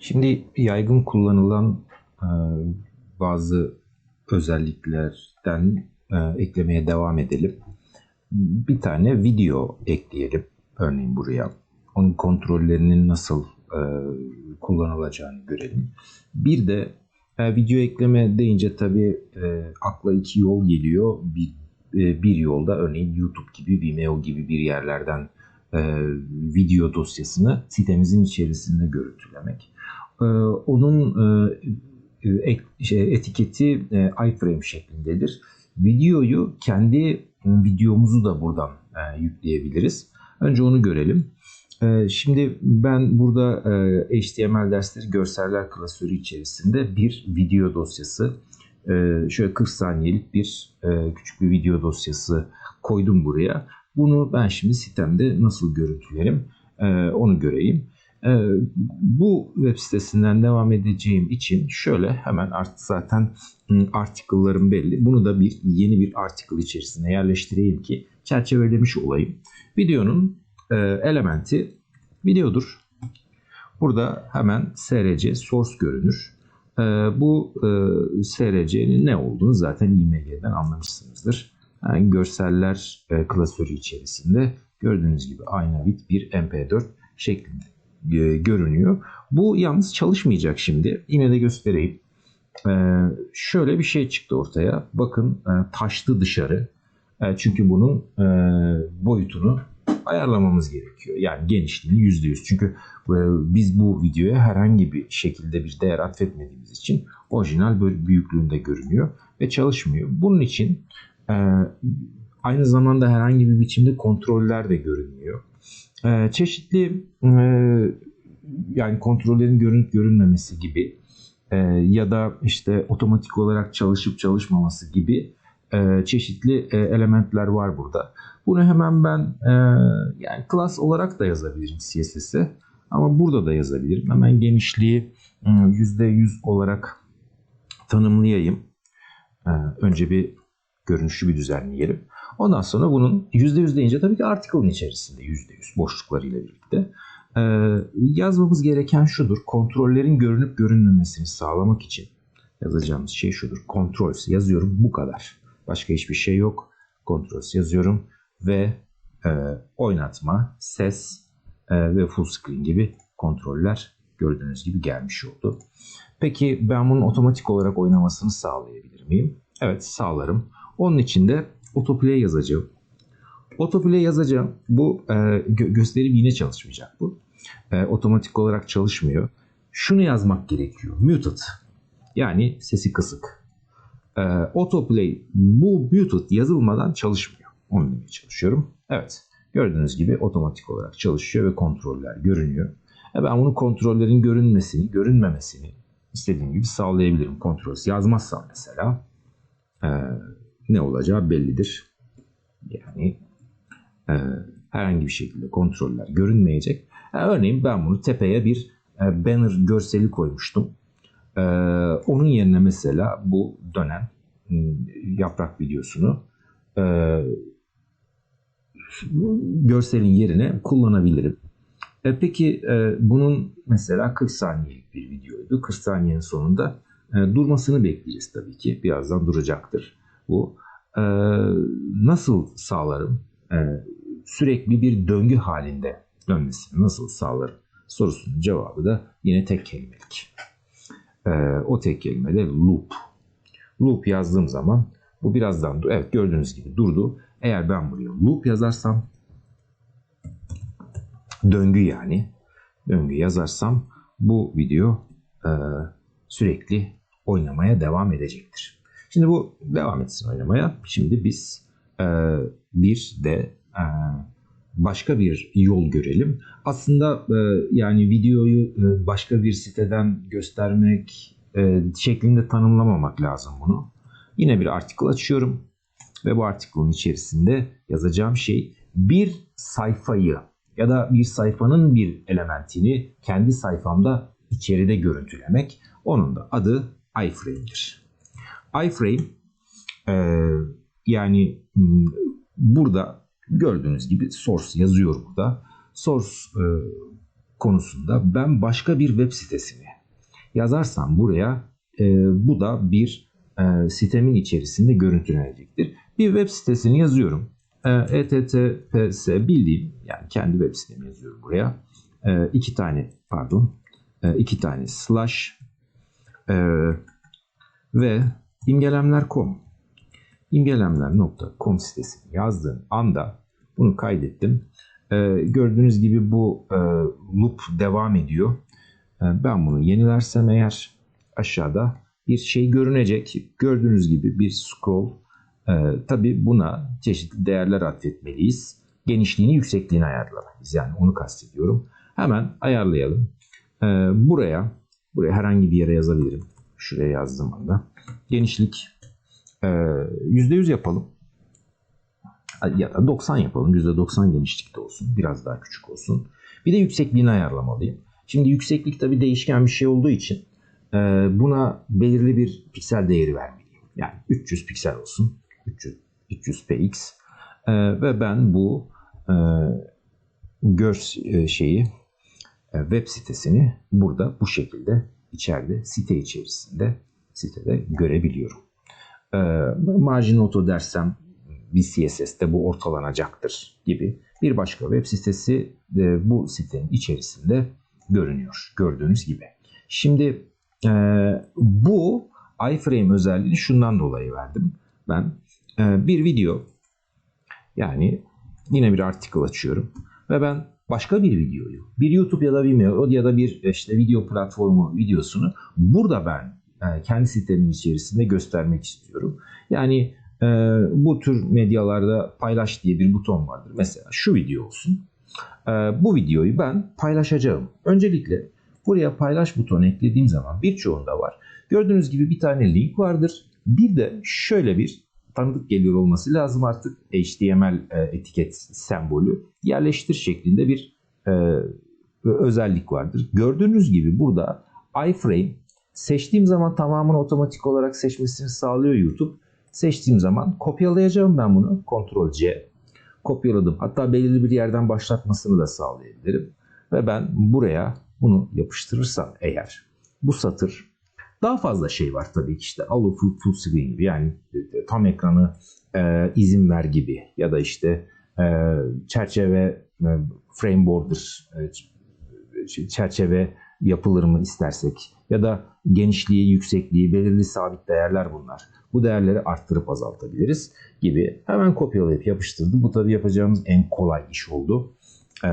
Şimdi yaygın kullanılan e, bazı özelliklerden e, eklemeye devam edelim. Bir tane video ekleyelim örneğin buraya. Onun kontrollerinin nasıl e, kullanılacağını görelim. Bir de video ekleme deyince tabii akla iki yol geliyor. Bir, bir yolda örneğin YouTube gibi, Vimeo gibi bir yerlerden video dosyasını sitemizin içerisinde görüntülemek. E, onun e, e şey, etiketi e, iframe şeklindedir. Videoyu kendi videomuzu da buradan yükleyebiliriz. Önce onu görelim. Şimdi ben burada HTML dersleri görseller klasörü içerisinde bir video dosyası, şöyle 40 saniyelik bir küçük bir video dosyası koydum buraya. Bunu ben şimdi sitemde nasıl görüntülerim onu göreyim. E, bu web sitesinden devam edeceğim için şöyle hemen artık zaten article'larım belli. Bunu da bir yeni bir article içerisine yerleştireyim ki çerçevelemiş olayım. Videonun e, elementi videodur. Burada hemen src source görünür. E, bu e, src'nin ne olduğunu zaten img'den anlamışsınızdır. Yani görseller klasörü içerisinde gördüğünüz gibi aynı bit bir mp4 şeklinde e, görünüyor. Bu yalnız çalışmayacak şimdi. Yine de göstereyim. E, şöyle bir şey çıktı ortaya. Bakın e, taştı dışarı. E, çünkü bunun e, boyutunu ayarlamamız gerekiyor. Yani genişliğini %100. Çünkü e, biz bu videoya herhangi bir şekilde bir değer atfetmediğimiz için orijinal büyüklüğünde görünüyor ve çalışmıyor. Bunun için e, aynı zamanda herhangi bir biçimde kontroller de görünmüyor. E, çeşitli e, yani kontrollerin görünüp görünmemesi gibi e, ya da işte otomatik olarak çalışıp çalışmaması gibi e, çeşitli e, elementler var burada. Bunu hemen ben e, yani class olarak da yazabilirim CSS'e ama burada da yazabilirim. Hemen genişliği e, %100 olarak tanımlayayım. E, önce bir görünüşü bir düzenleyelim. Ondan sonra bunun %100 deyince tabii ki article'ın içerisinde %100 boşluklarıyla birlikte. Ee, yazmamız gereken şudur. Kontrollerin görünüp görünmemesini sağlamak için yazacağımız şey şudur. Controls yazıyorum bu kadar. Başka hiçbir şey yok. Controls yazıyorum ve e, oynatma, ses e, ve full screen gibi kontroller gördüğünüz gibi gelmiş oldu. Peki ben bunun otomatik olarak oynamasını sağlayabilir miyim? Evet sağlarım. Onun için de autoplay yazacağım. Autoplay yazacağım. Bu e, gö- gösterim yine çalışmayacak bu. E, otomatik olarak çalışmıyor. Şunu yazmak gerekiyor. Muted. Yani sesi kısık. E, autoplay bu muted yazılmadan çalışmıyor. Onu demeye çalışıyorum. Evet. Gördüğünüz gibi otomatik olarak çalışıyor ve kontroller görünüyor. E ben bunun kontrollerin görünmesini, görünmemesini istediğim gibi sağlayabilirim. Kontrol yazmazsam mesela e, ne olacağı bellidir. Yani e, herhangi bir şekilde kontroller görünmeyecek. E, örneğin ben bunu tepeye bir e, banner görseli koymuştum. E, onun yerine mesela bu dönen e, yaprak videosunu e, görselin yerine kullanabilirim. E, peki e, bunun mesela 40 saniyelik bir videoydu. 40 saniyenin sonunda e, durmasını bekleyeceğiz tabii ki. Birazdan duracaktır bu. E, nasıl sağlarım? E, sürekli bir döngü halinde dönmesini nasıl sağlarım? Sorusunun cevabı da yine tek kelimelik. E, o tek kelime de loop. Loop yazdığım zaman bu birazdan evet gördüğünüz gibi durdu. Eğer ben buraya loop yazarsam döngü yani döngü yazarsam bu video e, sürekli oynamaya devam edecektir. Şimdi bu devam etsin oynamaya. Şimdi biz e, bir de e, başka bir yol görelim. Aslında e, yani videoyu e, başka bir siteden göstermek e, şeklinde tanımlamamak lazım bunu. Yine bir artikel açıyorum ve bu artikelin içerisinde yazacağım şey bir sayfayı ya da bir sayfanın bir elementini kendi sayfamda içeride görüntülemek. Onun da adı iframe'dir. İframe e, yani burada gördüğünüz gibi source yazıyor burada. Source e, konusunda ben başka bir web sitesini yazarsam buraya e, bu da bir e, sitemin içerisinde görüntülenecektir. Bir web sitesini yazıyorum. E, HTTPS bildiğim yani kendi web sitemi yazıyorum buraya. E, iki tane pardon e, iki tane slash e, ve imgelemler.com imgelemler.com sitesini yazdığım anda bunu kaydettim. E, gördüğünüz gibi bu e, loop devam ediyor. E, ben bunu yenilersem eğer aşağıda bir şey görünecek. Gördüğünüz gibi bir scroll. E, tabii buna çeşitli değerler atfetmeliyiz. Genişliğini, yüksekliğini ayarlamalıyız. Yani onu kastediyorum. Hemen ayarlayalım. E, buraya, buraya herhangi bir yere yazabilirim. Şuraya yazdığım anda. Genişlik e, %100 yapalım. Ya da 90 yapalım. %90 genişlikte olsun. Biraz daha küçük olsun. Bir de yüksekliğini ayarlamalıyım. Şimdi yükseklik tabii değişken bir şey olduğu için e, buna belirli bir piksel değeri vermeliyim. Yani 300 piksel olsun. 300, 300 px. E, ve ben bu e, gör e, şeyi web sitesini burada bu şekilde içeride site içerisinde sitede görebiliyorum. E, margin auto dersem bir CSS'te bu ortalanacaktır gibi bir başka web sitesi e, bu sitenin içerisinde görünüyor. Gördüğünüz gibi. Şimdi e, bu iframe özelliğini şundan dolayı verdim. Ben e, bir video yani yine bir article açıyorum ve ben başka bir videoyu bir YouTube ya da Vimeo ya da bir işte video platformu videosunu burada ben e, kendi sitemin içerisinde göstermek istiyorum. Yani e, bu tür medyalarda paylaş diye bir buton vardır. Mesela şu video olsun. E, bu videoyu ben paylaşacağım. Öncelikle buraya paylaş butonu eklediğim zaman birçoğunda var. Gördüğünüz gibi bir tane link vardır. Bir de şöyle bir tanıdık geliyor olması lazım artık HTML e, etiket sembolü yerleştir şeklinde bir e, özellik vardır. Gördüğünüz gibi burada iframe seçtiğim zaman tamamını otomatik olarak seçmesini sağlıyor YouTube. Seçtiğim zaman kopyalayacağım ben bunu. Ctrl C kopyaladım. Hatta belirli bir yerden başlatmasını da sağlayabilirim. Ve ben buraya bunu yapıştırırsam eğer bu satır daha fazla şey var tabii ki işte allo full, full screen gibi yani tam ekranı e, izin ver gibi ya da işte e, çerçeve e, frame border e, çerçeve yapılır mı istersek ya da genişliği, yüksekliği, belirli sabit değerler bunlar. Bu değerleri arttırıp azaltabiliriz gibi. Hemen kopyalayıp yapıştırdım. Bu tabii yapacağımız en kolay iş oldu. Ee,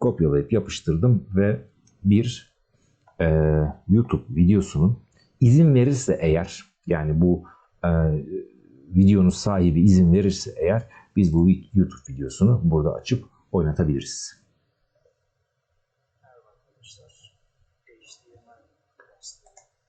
kopyalayıp yapıştırdım ve bir e, YouTube videosunun izin verirse eğer yani bu e, videonun sahibi izin verirse eğer biz bu YouTube videosunu burada açıp oynatabiliriz.